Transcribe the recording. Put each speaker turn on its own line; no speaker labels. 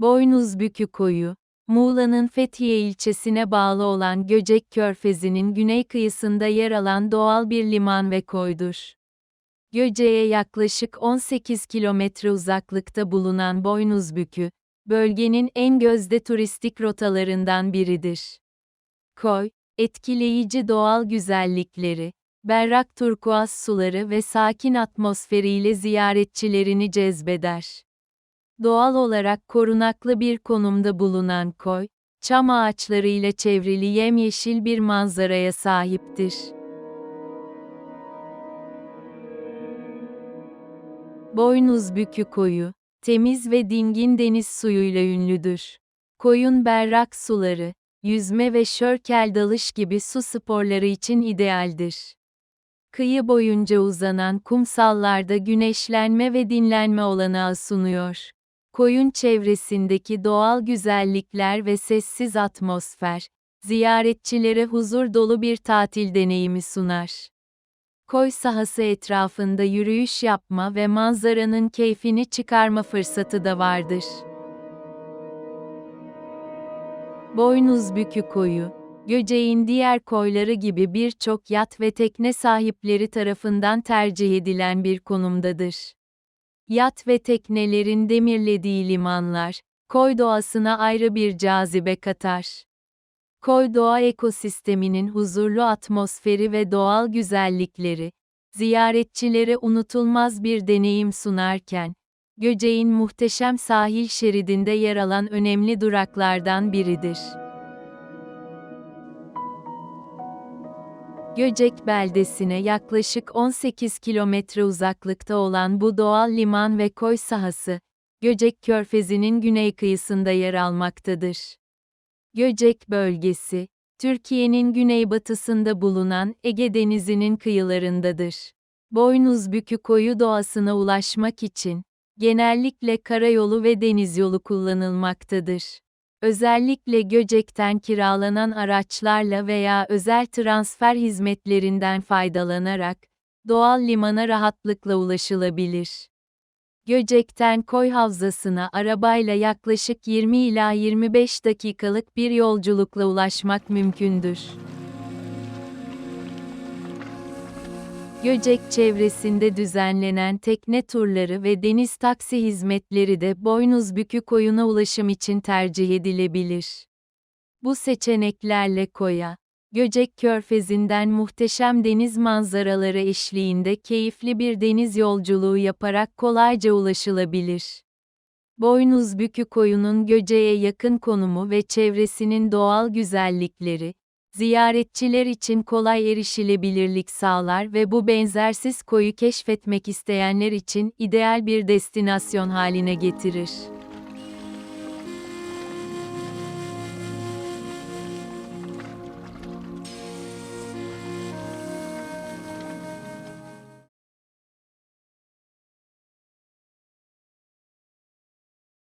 Boynuzbükü Koyu, Muğla'nın Fethiye ilçesine bağlı olan Göcek Körfezi'nin güney kıyısında yer alan doğal bir liman ve koydur. Göcek'e yaklaşık 18 kilometre uzaklıkta bulunan Boynuzbükü, bölgenin en gözde turistik rotalarından biridir. Koy, etkileyici doğal güzellikleri, berrak turkuaz suları ve sakin atmosferiyle ziyaretçilerini cezbeder. Doğal olarak korunaklı bir konumda bulunan koy, çam ağaçlarıyla çevrili yemyeşil bir manzaraya sahiptir. Boynuzbükü koyu, temiz ve dingin deniz suyuyla ünlüdür. Koyun berrak suları, yüzme ve şörkel dalış gibi su sporları için idealdir. Kıyı boyunca uzanan kumsallarda güneşlenme ve dinlenme olanağı sunuyor. Koyun çevresindeki doğal güzellikler ve sessiz atmosfer, ziyaretçilere huzur dolu bir tatil deneyimi sunar. Koy sahası etrafında yürüyüş yapma ve manzaranın keyfini çıkarma fırsatı da vardır. Boynuzbükü koyu, Göceğin diğer koyları gibi birçok yat ve tekne sahipleri tarafından tercih edilen bir konumdadır. Yat ve teknelerin demirlediği limanlar, koy doğasına ayrı bir cazibe katar. Koy doğa ekosisteminin huzurlu atmosferi ve doğal güzellikleri, ziyaretçilere unutulmaz bir deneyim sunarken, Göceğin muhteşem sahil şeridinde yer alan önemli duraklardan biridir. Göcek beldesine yaklaşık 18 kilometre uzaklıkta olan bu doğal liman ve koy sahası, Göcek Körfezi'nin güney kıyısında yer almaktadır. Göcek bölgesi, Türkiye'nin güneybatısında bulunan Ege Denizi'nin kıyılarındadır. Boynuzbükü koyu doğasına ulaşmak için, genellikle karayolu ve deniz yolu kullanılmaktadır. Özellikle Göcek'ten kiralanan araçlarla veya özel transfer hizmetlerinden faydalanarak, doğal limana rahatlıkla ulaşılabilir. Göcek'ten koy havzasına arabayla yaklaşık 20 ila 25 dakikalık bir yolculukla ulaşmak mümkündür. Göcek çevresinde düzenlenen tekne turları ve deniz taksi hizmetleri de Boynuzbükü koyuna ulaşım için tercih edilebilir. Bu seçeneklerle koya, Göcek Körfezi'nden muhteşem deniz manzaraları eşliğinde keyifli bir deniz yolculuğu yaparak kolayca ulaşılabilir. Boynuzbükü koyunun Göce'ye yakın konumu ve çevresinin doğal güzellikleri, ziyaretçiler için kolay erişilebilirlik sağlar ve bu benzersiz koyu keşfetmek isteyenler için ideal bir destinasyon haline getirir.